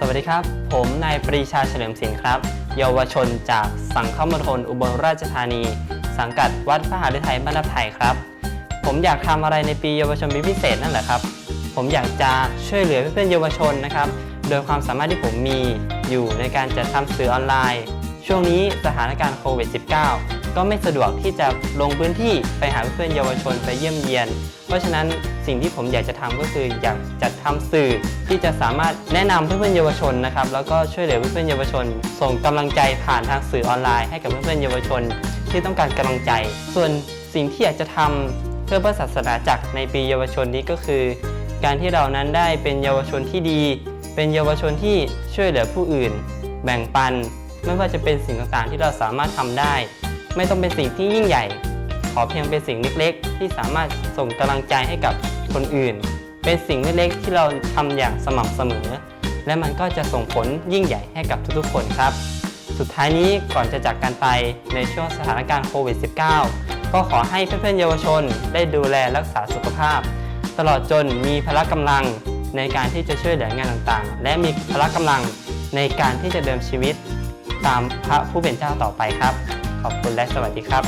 สวัสดีครับ ผมนายปรีชาเฉลิมศิลป์ครับ เยาวชนจากสังฆมณฑลอุบลราชธานี สังกัดวัดพระหฤทัยบ้านไผ่ครับ ผมอยากทำอะไรในปีเยาวชนปีพิเศษนั่นแหละครับ ผมอยากจะช่วยเหลือเพื่อนเยาวชนนะครับ โดยความสามารถที่ผมมีอยู่ในการจัดทำสื่อออนไลน์ ช่วงนี้สถานการณ์โควิด -19 ก็ไม่สะดวกที่จะลงพื้นที่ไปหาเพื่อนเยาวชนไปเยี่ยมเยียน เพราะฉะนั้นสิ่งที่ผมอยากจะทำก็คืออยากจัดทำสื่อที่จะสามารถแนะนำเพื่อนๆเยาวชนนะครับแล้วก็ช่วยเหลือเพื่อนๆเยาวชน ส่งกำลังใจผ่านทางสื่อออนไลน์ให้กับเพื่อนๆเยาวชน ที่ต้องการกำลังใจ ส่วนสิ่งที่อยากจะทำเพื่อพระศาสนาจักรในปีเยาวชนนี้ก็คือ การที่เรานั้นได้เป็นเยาวชนที่ดี เป็นเยาวชนที่ช่วยเหลือผู้อื่น แบ่งปัน ไม่ว่าจะเป็นสิ่งต่างๆที่เราสามารถทำได้ ไม่ต้องเป็นสิ่งที่ยิ่งใหญ่ ขอเพียงเป็นสิ่งเล็กๆ ที่สามารถส่งกำลังใจให้กับคนอื่น เป็นสิ่งเล็กๆที่เราทำอย่างสม่ำเสมอ และมันก็จะส่งผลยิ่งใหญ่ให้กับทุกๆ คนครับ สุดท้ายนี้ก่อนจะจากกันไปในช่วงสถานการณ์โควิด -19 ก็ขอให้เพื่อนๆเยาวชน ได้ดูแลรักษาสุขภาพ ตลอดจนมีพละกำลังในการที่จะช่วยเหลืองานต่างๆ และมีพละกำลังในการที่จะเดินชีวิตตามพระผู้เป็นเจ้าต่อไปครับ ขอบคุณและสวัสดีครับ